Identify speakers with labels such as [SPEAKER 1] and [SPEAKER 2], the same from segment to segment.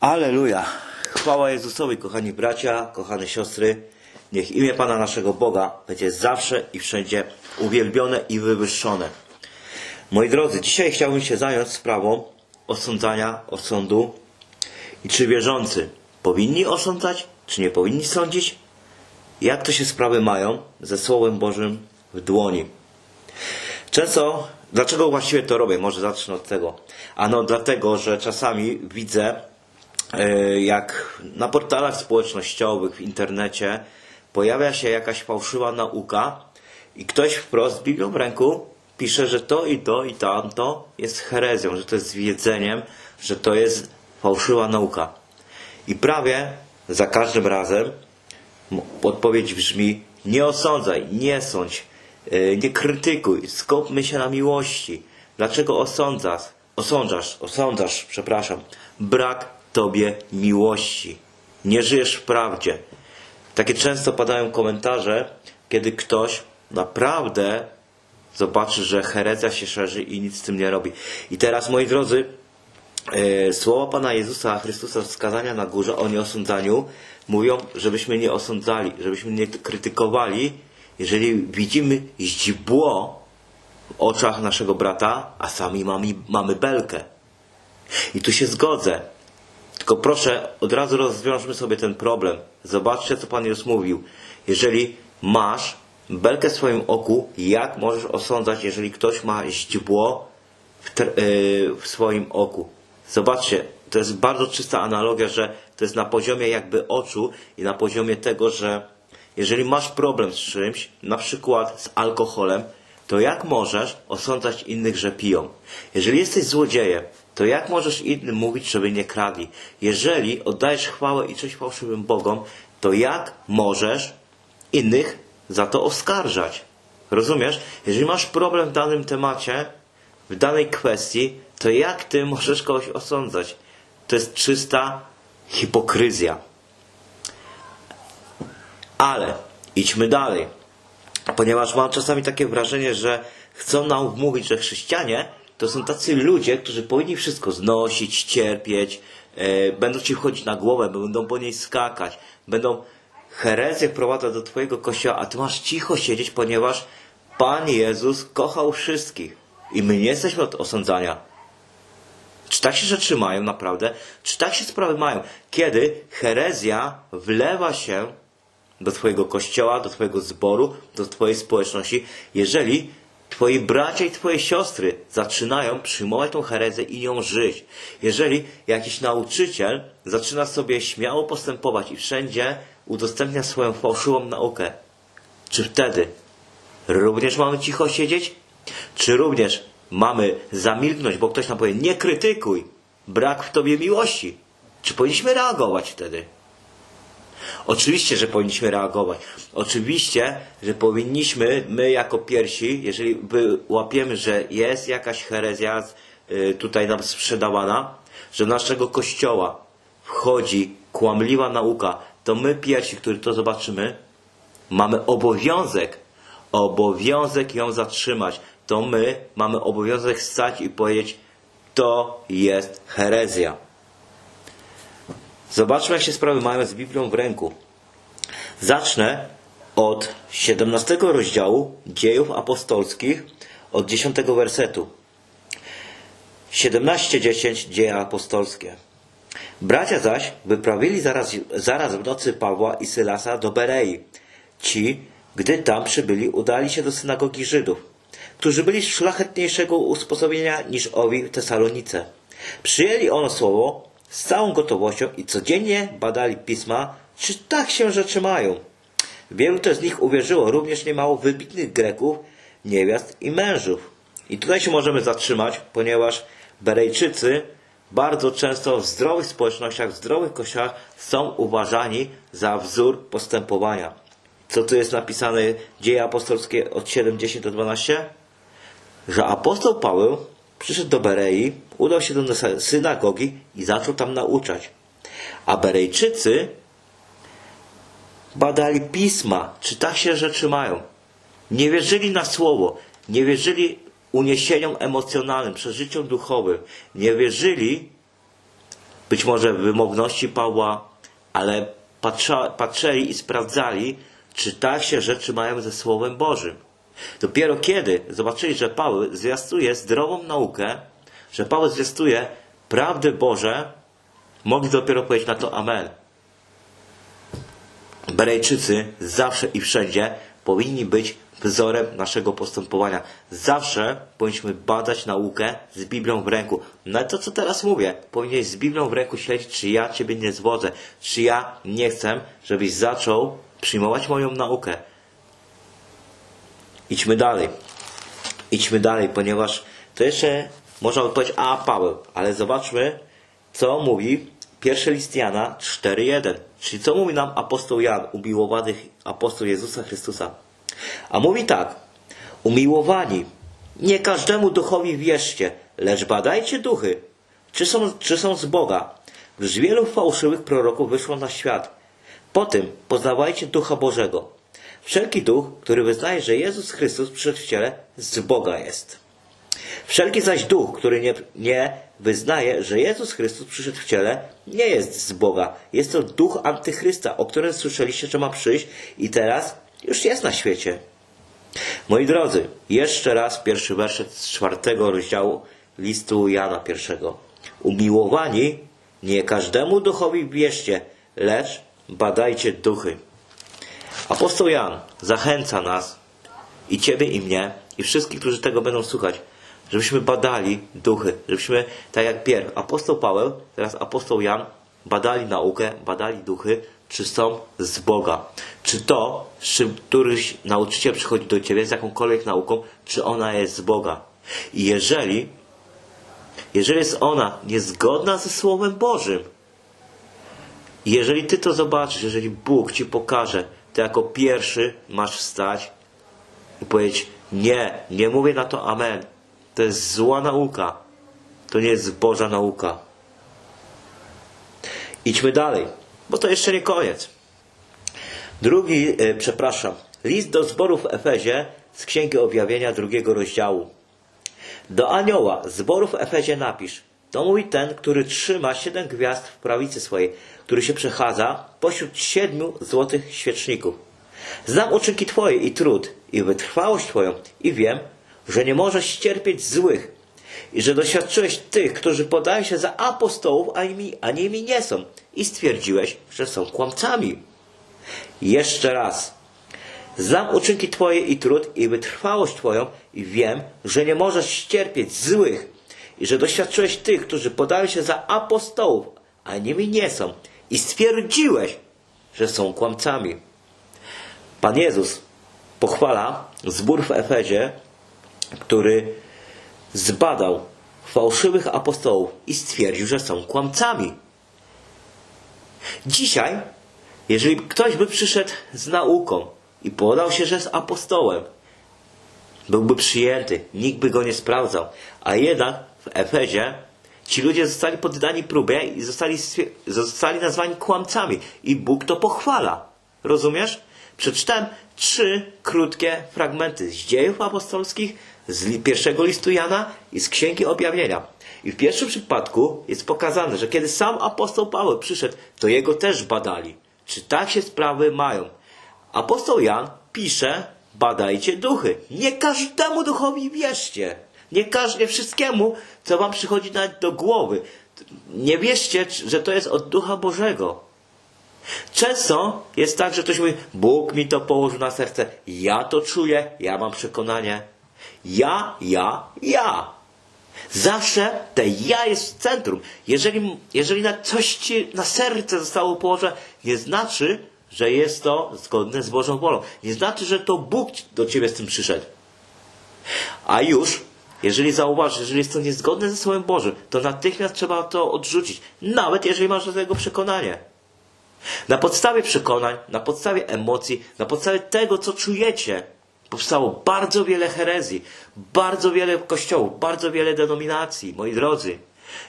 [SPEAKER 1] Aleluja! Chwała Jezusowi, kochani bracia, kochane siostry. Niech imię Pana naszego Boga będzie zawsze i wszędzie uwielbione i wywyższone. Moi drodzy, dzisiaj chciałbym się zająć sprawą osądzania osądu i czy wierzący powinni osądzać, czy nie powinni sądzić? Jak to się sprawy mają ze Słowem Bożym w dłoni? Często, dlaczego właściwie to robię? Może zacznę od tego. Ano dlatego, że czasami widzę, jak na portalach społecznościowych, w internecie pojawia się jakaś fałszywa nauka i ktoś wprost Biblią w ręku pisze, że to i to i tamto jest herezją, że to jest zwiedzeniem, że to jest fałszywa nauka. I prawie za każdym razem Odpowiedź brzmi: nie osądzaj, nie sądź, yy, nie krytykuj, skupmy się na miłości. Dlaczego osądzasz? Osądzasz, osądzasz, przepraszam. Brak tobie miłości. Nie żyjesz w prawdzie. Takie często padają komentarze, kiedy ktoś naprawdę zobaczy, że herezja się szerzy i nic z tym nie robi. I teraz, moi drodzy, E, Słowa Pana Jezusa Chrystusa z skazania na górze o nieosądzaniu mówią, żebyśmy nie osądzali, żebyśmy nie krytykowali, jeżeli widzimy źdźbło w oczach naszego brata, a sami mamy, mamy belkę. I tu się zgodzę. Tylko proszę, od razu rozwiążmy sobie ten problem. Zobaczcie, co Pan Jezus mówił. Jeżeli masz belkę w swoim oku, jak możesz osądzać, jeżeli ktoś ma źdźbło w, yy, w swoim oku? Zobaczcie, to jest bardzo czysta analogia, że to jest na poziomie jakby oczu i na poziomie tego, że jeżeli masz problem z czymś, na przykład z alkoholem, to jak możesz osądzać innych, że piją? Jeżeli jesteś złodziejem, to jak możesz innym mówić, żeby nie kradli? Jeżeli oddajesz chwałę i cześć fałszywym Bogom, to jak możesz innych za to oskarżać? Rozumiesz? Jeżeli masz problem w danym temacie, w danej kwestii, to jak ty możesz kogoś osądzać? To jest czysta hipokryzja. Ale idźmy dalej. Ponieważ mam czasami takie wrażenie, że chcą nam wmówić, że chrześcijanie to są tacy ludzie, którzy powinni wszystko znosić, cierpieć, e, będą ci wchodzić na głowę, będą po niej skakać, będą herezję wprowadzać do twojego kościoła, a ty masz cicho siedzieć, ponieważ Pan Jezus kochał wszystkich. I my nie jesteśmy od osądzania. Czy tak się rzeczy mają naprawdę? Czy tak się sprawy mają? Kiedy herezja wlewa się do Twojego kościoła, do Twojego zboru, do Twojej społeczności, jeżeli Twoi bracia i Twoje siostry zaczynają przyjmować tą herezję i nią żyć. Jeżeli jakiś nauczyciel zaczyna sobie śmiało postępować i wszędzie udostępnia swoją fałszywą naukę, czy wtedy również mamy cicho siedzieć? Czy również mamy zamilknąć, bo ktoś nam powie, nie krytykuj, brak w tobie miłości? Czy powinniśmy reagować wtedy? Oczywiście, że powinniśmy reagować. Oczywiście, że powinniśmy, my jako pierwsi, jeżeli łapiemy, że jest jakaś herezja y, tutaj nam sprzedawana, że do naszego kościoła wchodzi kłamliwa nauka, to my pierwsi, którzy to zobaczymy, mamy obowiązek, obowiązek ją zatrzymać. To my mamy obowiązek stać i powiedzieć, to jest herezja. Zobaczmy, jak się sprawy mają z Biblią w ręku. Zacznę od 17 rozdziału Dziejów Apostolskich, od 10 wersetu. 17:10 Dzieje Apostolskie. Bracia zaś wyprawili zaraz, zaraz w nocy Pawła i Sylasa do Berei. Ci, gdy tam przybyli, udali się do synagogi Żydów, którzy byli szlachetniejszego usposobienia niż owi w Tesalonice. Przyjęli ono słowo z całą gotowością i codziennie badali pisma, czy tak się rzeczy mają. Wielu też z nich uwierzyło, również niemało wybitnych Greków, niewiast i mężów. I tutaj się możemy zatrzymać, ponieważ Berejczycy bardzo często w zdrowych społecznościach, w zdrowych kościołach są uważani za wzór postępowania. Co tu jest napisane Dzieje Apostolskie od 7:10 do 12? Że apostoł Paweł przyszedł do Berei, udał się do synagogi i zaczął tam nauczać. A Berejczycy badali pisma, czy tak się rzeczy mają. Nie wierzyli na słowo, nie wierzyli uniesieniom emocjonalnym, przeżyciom duchowym, nie wierzyli być może wymowności Pawła, ale patrzyli i sprawdzali, czy tak się rzeczy mają ze Słowem Bożym. Dopiero kiedy zobaczyli, że Paweł zwiastuje zdrową naukę, że Paweł zwiastuje prawdy Boże, mogli dopiero powiedzieć na to Amen. Berejczycy zawsze i wszędzie powinni być wzorem naszego postępowania. Zawsze powinniśmy badać naukę z Biblią w ręku. No to, co teraz mówię, powinieneś z Biblią w ręku śledzić, czy ja Ciebie nie zwodzę, czy ja nie chcę, żebyś zaczął przyjmować moją naukę. Idźmy dalej. Idźmy dalej, ponieważ to jeszcze można odpowiedzieć, a Paweł, ale zobaczmy, co mówi pierwszy list Jana 4.1. Czyli co mówi nam apostoł Jan, umiłowany apostoł Jezusa Chrystusa. A mówi tak, umiłowani, nie każdemu duchowi wierzcie, lecz badajcie duchy, czy są, czy są z Boga, gdyż wielu fałszywych proroków wyszło na świat. Po tym poznawajcie Ducha Bożego. Wszelki duch, który wyznaje, że Jezus Chrystus przyszedł w ciele, z Boga jest. Wszelki zaś duch, który nie, nie wyznaje, że Jezus Chrystus przyszedł w ciele, nie jest z Boga. Jest to duch antychrysta, o którym słyszeliście, że ma przyjść i teraz już jest na świecie. Moi drodzy, jeszcze raz pierwszy werset z czwartego rozdziału listu Jana pierwszego. Umiłowani, nie każdemu duchowi wierzcie, lecz badajcie duchy. Apostoł Jan zachęca nas i ciebie i mnie i wszystkich, którzy tego będą słuchać, żebyśmy badali duchy, żebyśmy, tak jak Pier, apostoł Paweł, teraz apostoł Jan, badali naukę, badali duchy, czy są z Boga. Czy to, z czym któryś nauczyciel przychodzi do ciebie z jakąkolwiek nauką, czy ona jest z Boga. I jeżeli, jeżeli jest ona niezgodna ze Słowem Bożym, jeżeli ty to zobaczysz, jeżeli Bóg ci pokaże, to jako pierwszy masz wstać i powiedzieć: Nie, nie mówię na to Amen. To jest zła nauka. To nie jest Boża nauka. Idźmy dalej, bo to jeszcze nie koniec. Drugi, e, przepraszam, list do zboru w Efezie z Księgi Objawienia drugiego rozdziału. Do anioła zboru w Efezie napisz. To mówi ten, który trzyma siedem gwiazd w prawicy swojej, który się przechadza pośród siedmiu złotych świeczników. Znam uczynki Twoje i trud, i wytrwałość Twoją, i wiem, że nie możesz cierpieć złych, i że doświadczyłeś tych, którzy podają się za apostołów, a nimi, a nimi nie są, i stwierdziłeś, że są kłamcami. Jeszcze raz. Znam uczynki Twoje i trud, i wytrwałość Twoją, i wiem, że nie możesz cierpieć złych, i że doświadczyłeś tych, którzy podają się za apostołów, a nimi nie są, i stwierdziłeś, że są kłamcami. Pan Jezus pochwala zbór w Efezie, który zbadał fałszywych apostołów i stwierdził, że są kłamcami. Dzisiaj, jeżeli ktoś by przyszedł z nauką i podał się, że jest apostołem, byłby przyjęty, nikt by go nie sprawdzał. A jednak w Efezie ci ludzie zostali poddani próbie i zostali, zostali nazwani kłamcami. I Bóg to pochwala. Rozumiesz? Przeczytałem trzy krótkie fragmenty z dziejów apostolskich, z pierwszego listu Jana i z Księgi Objawienia. I w pierwszym przypadku jest pokazane, że kiedy sam apostoł Paweł przyszedł, to jego też badali. Czy tak się sprawy mają? Apostoł Jan pisze, badajcie duchy. Nie każdemu duchowi wierzcie. Nie, każ, nie wszystkiemu, co wam przychodzi nawet do głowy. Nie wierzcie, że to jest od Ducha Bożego. Często jest tak, że ktoś mówi, Bóg mi to położył na serce, ja to czuję, ja mam przekonanie. Ja, ja, ja. Zawsze te ja jest w centrum. Jeżeli, jeżeli na coś ci na serce zostało położone, nie znaczy, że jest to zgodne z Bożą wolą. Nie znaczy, że to Bóg do ciebie z tym przyszedł. A już, jeżeli zauważysz, jeżeli jest to niezgodne ze Słowem Bożym, to natychmiast trzeba to odrzucić. Nawet jeżeli masz do tego przekonanie. Na podstawie przekonań, na podstawie emocji, na podstawie tego, co czujecie, powstało bardzo wiele herezji, bardzo wiele kościołów, bardzo wiele denominacji, moi drodzy.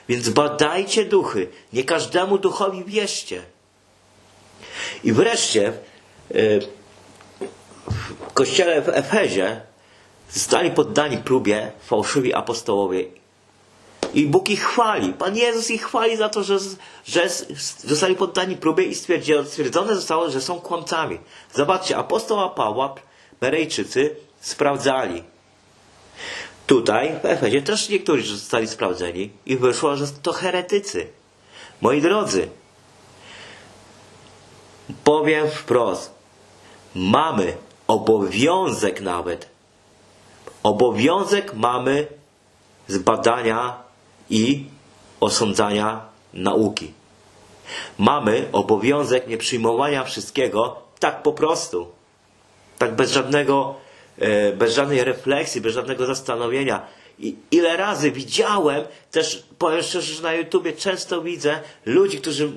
[SPEAKER 1] Więc badajcie duchy, nie każdemu duchowi wierzcie. I wreszcie y, w kościele w Efezie zostali poddani próbie fałszywi apostołowie. I Bóg ich chwali. Pan Jezus ich chwali za to, że, że zostali poddani próbie i stwierdzone zostało, że są kłamcami. Zobaczcie, apostoła Pawła, Berejczycy sprawdzali. Tutaj w Efezie też niektórzy zostali sprawdzeni i wyszło, że to heretycy. Moi drodzy, powiem wprost, mamy obowiązek nawet, obowiązek mamy zbadania i osądzania nauki. Mamy obowiązek nie przyjmowania wszystkiego tak po prostu. Tak bez żadnego, e, bez żadnej refleksji, bez żadnego zastanowienia. I ile razy widziałem, też powiem szczerze, że na YouTubie często widzę ludzi, którzy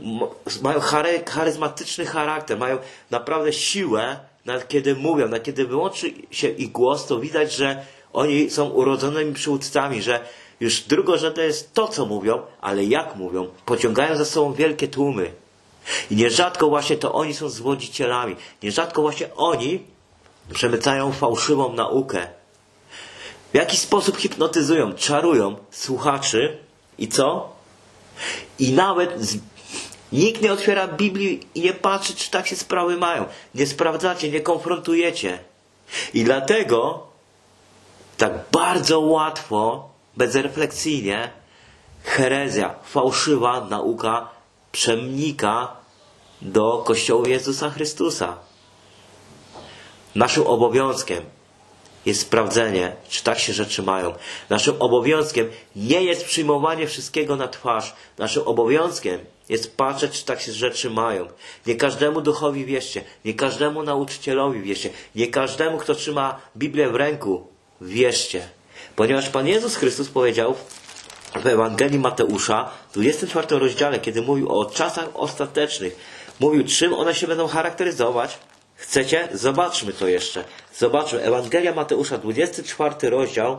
[SPEAKER 1] mają chary, charyzmatyczny charakter, mają naprawdę siłę, nawet kiedy mówią, nawet kiedy wyłączy się ich głos, to widać, że oni są urodzonymi przywódcami, że już drugorzędne jest to, co mówią, ale jak mówią. Pociągają za sobą wielkie tłumy. I nierzadko właśnie to oni są zwodzicielami. Nierzadko właśnie oni przemycają fałszywą naukę. W jaki sposób hipnotyzują, czarują słuchaczy i co? I nawet z... nikt nie otwiera Biblii i nie patrzy, czy tak się sprawy mają. Nie sprawdzacie, nie konfrontujecie. I dlatego tak bardzo łatwo, bezrefleksyjnie herezja, fałszywa nauka przemnika do Kościoła Jezusa Chrystusa. Naszym obowiązkiem jest sprawdzenie, czy tak się rzeczy mają. Naszym obowiązkiem nie jest przyjmowanie wszystkiego na twarz. Naszym obowiązkiem jest patrzeć, czy tak się rzeczy mają. Nie każdemu duchowi wierzcie, nie każdemu nauczycielowi wierzcie, nie każdemu, kto trzyma Biblię w ręku, wierzcie. Ponieważ Pan Jezus Chrystus powiedział w Ewangelii Mateusza, w 24 rozdziale, kiedy mówił o czasach ostatecznych, mówił, czym one się będą charakteryzować. Chcecie? Zobaczmy to jeszcze. Zobaczmy. Ewangelia Mateusza, 24 rozdział,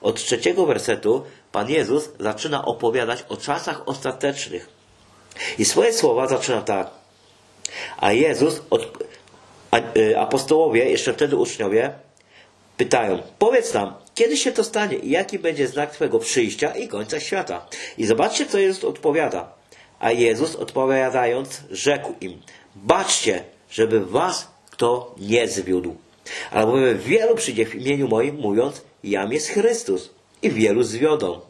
[SPEAKER 1] od trzeciego wersetu, Pan Jezus zaczyna opowiadać o czasach ostatecznych. I swoje słowa zaczyna tak. A Jezus, od, a, y, apostołowie, jeszcze wtedy uczniowie, pytają, powiedz nam, kiedy się to stanie i jaki będzie znak Twojego przyjścia i końca świata? I zobaczcie, co Jezus odpowiada. A Jezus odpowiadając, rzekł im, baczcie, żeby was kto nie zwiódł. Albowiem wielu przyjdzie w imieniu moim, mówiąc, jam jest Chrystus. I wielu zwiodą.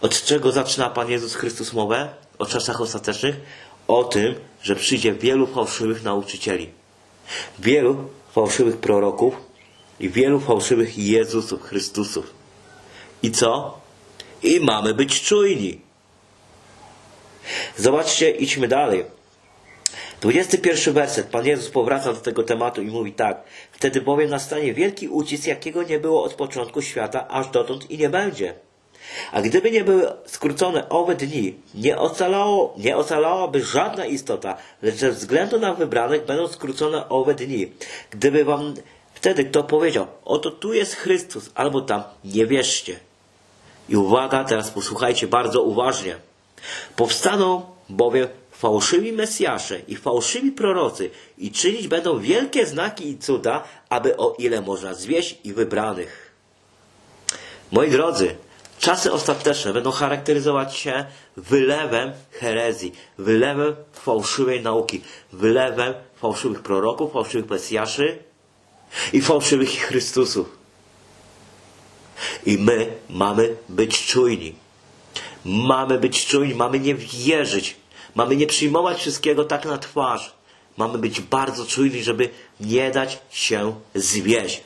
[SPEAKER 1] Od czego zaczyna Pan Jezus Chrystus mowę? O czasach ostatecznych? O tym, że przyjdzie wielu fałszywych nauczycieli. Wielu fałszywych proroków i wielu fałszywych Jezusów Chrystusów. I co? I mamy być czujni. Zobaczcie, idźmy dalej. 21 werset. Pan Jezus powraca do tego tematu i mówi tak. Wtedy bowiem nastanie wielki ucisk, jakiego nie było od początku świata, aż dotąd i nie będzie. A gdyby nie były skrócone owe dni, nie, ocalało, nie ocalałaby żadna istota, lecz ze względu na wybranych będą skrócone owe dni. Gdyby wam wtedy kto powiedział, oto tu jest Chrystus, albo tam, nie wierzcie. I uwaga, teraz posłuchajcie bardzo uważnie. Powstaną bowiem fałszywi Mesjasze i fałszywi prorocy i czynić będą wielkie znaki i cuda, aby o ile można zwieść i wybranych. Moi drodzy, czasy ostateczne będą charakteryzować się wylewem herezji, wylewem fałszywej nauki, wylewem fałszywych proroków, fałszywych Mesjaszy i fałszywych Chrystusów. I my mamy być czujni. Mamy być czujni, mamy nie wierzyć, mamy nie przyjmować wszystkiego tak na twarz. Mamy być bardzo czujni, żeby nie dać się zwieść.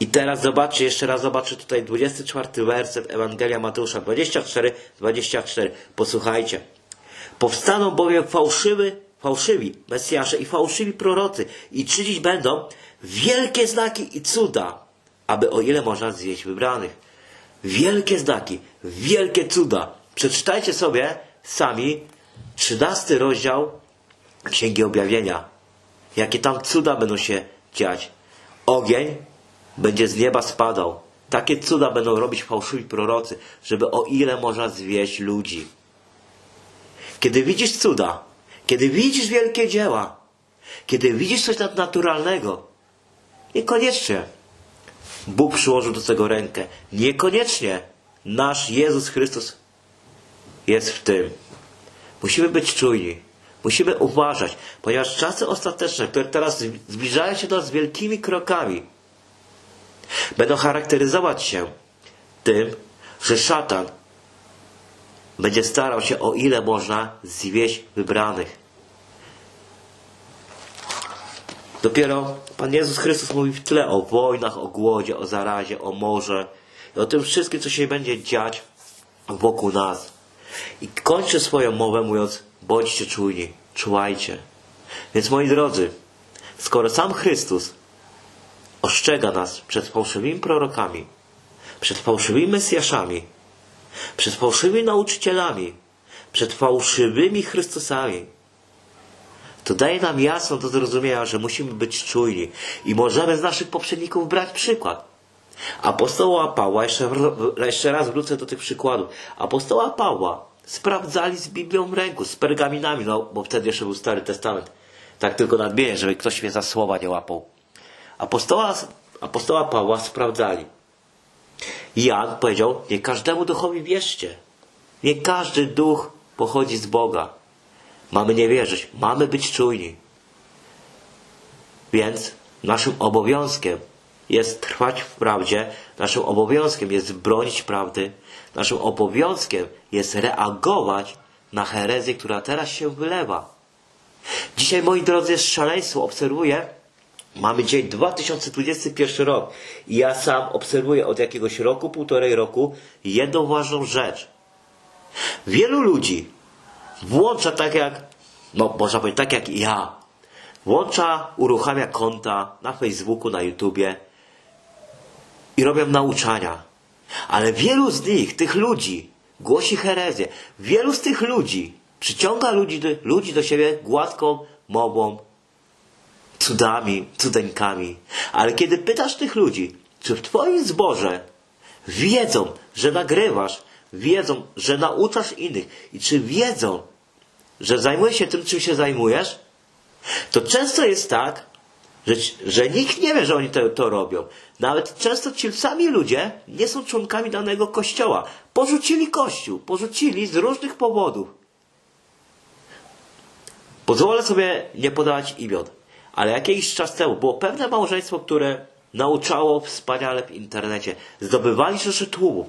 [SPEAKER 1] I teraz zobaczcie, jeszcze raz zobaczę tutaj 24 werset Ewangelia Mateusza 24, 24. Posłuchajcie. Powstaną bowiem fałszywy, fałszywi Mesjasze i fałszywi prorocy i czynić będą wielkie znaki i cuda, aby o ile można zjeść wybranych. Wielkie znaki, wielkie cuda. Przeczytajcie sobie sami 13 rozdział Księgi Objawienia. Jakie tam cuda będą się dziać. Ogień będzie z nieba spadał. Takie cuda będą robić fałszywi prorocy, żeby o ile można zwieść ludzi. Kiedy widzisz cuda, kiedy widzisz wielkie dzieła, kiedy widzisz coś nadnaturalnego, niekoniecznie Bóg przyłożył do tego rękę. Niekoniecznie nasz Jezus Chrystus jest w tym. Musimy być czujni. Musimy uważać, ponieważ czasy ostateczne, które teraz zbliżają się do nas wielkimi krokami, będą charakteryzować się tym, że szatan będzie starał się o ile można zwieść wybranych. Dopiero Pan Jezus Chrystus mówi w tle o wojnach, o głodzie, o zarazie, o morze i o tym wszystkim, co się będzie dziać wokół nas. I kończy swoją mowę mówiąc, bądźcie czujni, czuwajcie. Więc moi drodzy, skoro sam Chrystus ostrzega nas przed fałszywymi prorokami, przed fałszywymi Mesjaszami, przed fałszywymi nauczycielami, przed fałszywymi Chrystusami, to daje nam jasno do zrozumienia, że musimy być czujni i możemy z naszych poprzedników brać przykład. Apostoła Pawła, jeszcze, jeszcze raz wrócę do tych przykładów. Apostoła Pawła sprawdzali z Biblią ręku, z pergaminami, no bo wtedy jeszcze był Stary Testament. Tak tylko nadmienię, żeby ktoś mnie za słowa nie łapał. Apostoła, apostoła Pawła sprawdzali. Jan powiedział, nie każdemu duchowi wierzcie. Nie każdy duch pochodzi z Boga. Mamy nie wierzyć, mamy być czujni. Więc naszym obowiązkiem jest trwać w prawdzie, naszym obowiązkiem jest bronić prawdy, naszym obowiązkiem jest reagować na herezję, która teraz się wylewa. Dzisiaj, moi drodzy, jest szaleństwo. Obserwuję, mamy dzień 2021 rok i ja sam obserwuję od jakiegoś roku, półtorej roku jedną ważną rzecz. Wielu ludzi włącza tak jak, no można powiedzieć tak jak ja, włącza, uruchamia konta na Facebooku, na YouTubie i robią nauczania. Ale wielu z nich, tych ludzi, głosi herezję. Wielu z tych ludzi przyciąga ludzi do, ludzi do siebie gładką mową, cudami, cudeńkami. Ale kiedy pytasz tych ludzi, czy w twoim zborze wiedzą, że nagrywasz, wiedzą, że nauczasz innych i czy wiedzą, że zajmujesz się tym, czym się zajmujesz, to często jest tak, że, że nikt nie wie, że oni to, to robią. Nawet często ci sami ludzie nie są członkami danego kościoła. Porzucili kościół, porzucili z różnych powodów. Pozwolę sobie nie podawać imion, ale jakiś czas temu było pewne małżeństwo, które nauczało wspaniale w internecie. Zdobywali rzesze tłumów,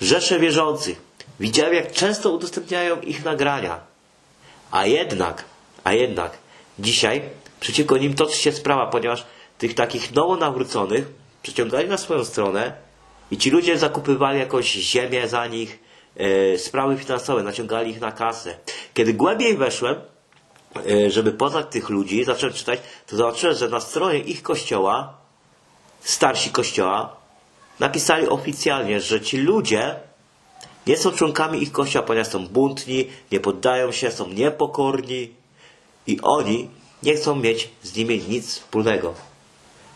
[SPEAKER 1] rzesze wierzących. Widziałem, jak często udostępniają ich nagrania. A jednak, a jednak, dzisiaj przeciwko nim toczy się sprawa, ponieważ tych takich nowo nawróconych przyciągali na swoją stronę i ci ludzie zakupywali jakąś ziemię za nich, e, sprawy finansowe, naciągali ich na kasę. Kiedy głębiej weszłem, e, żeby poznać tych ludzi, zacząłem czytać, to zobaczyłem, że na stronie ich kościoła, starsi kościoła, napisali oficjalnie, że ci ludzie nie są członkami ich kościoła, ponieważ są buntni, nie poddają się, są niepokorni i oni nie chcą mieć z nimi nic wspólnego.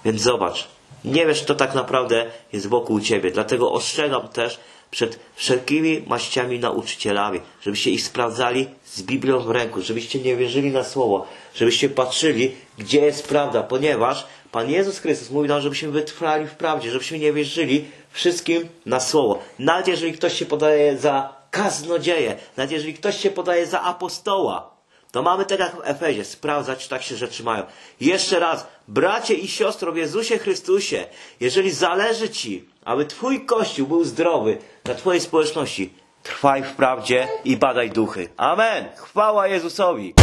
[SPEAKER 1] Więc zobacz, nie wiesz, kto tak naprawdę jest wokół ciebie. Dlatego ostrzegam też przed wszelkimi maściami nauczycielami, żebyście ich sprawdzali z Biblią w ręku, żebyście nie wierzyli na słowo, żebyście patrzyli, gdzie jest prawda, ponieważ Pan Jezus Chrystus mówi nam, żebyśmy wytrwali w prawdzie, żebyśmy nie wierzyli wszystkim na słowo. Nawet jeżeli ktoś się podaje za kaznodzieję, nawet jeżeli ktoś się podaje za apostoła, to mamy tak jak w Efezie, sprawdzać, czy tak się rzeczy mają. Jeszcze raz, bracie i siostro w Jezusie Chrystusie, jeżeli zależy Ci, aby Twój Kościół był zdrowy dla Twojej społeczności, trwaj w prawdzie i badaj duchy. Amen! Chwała Jezusowi!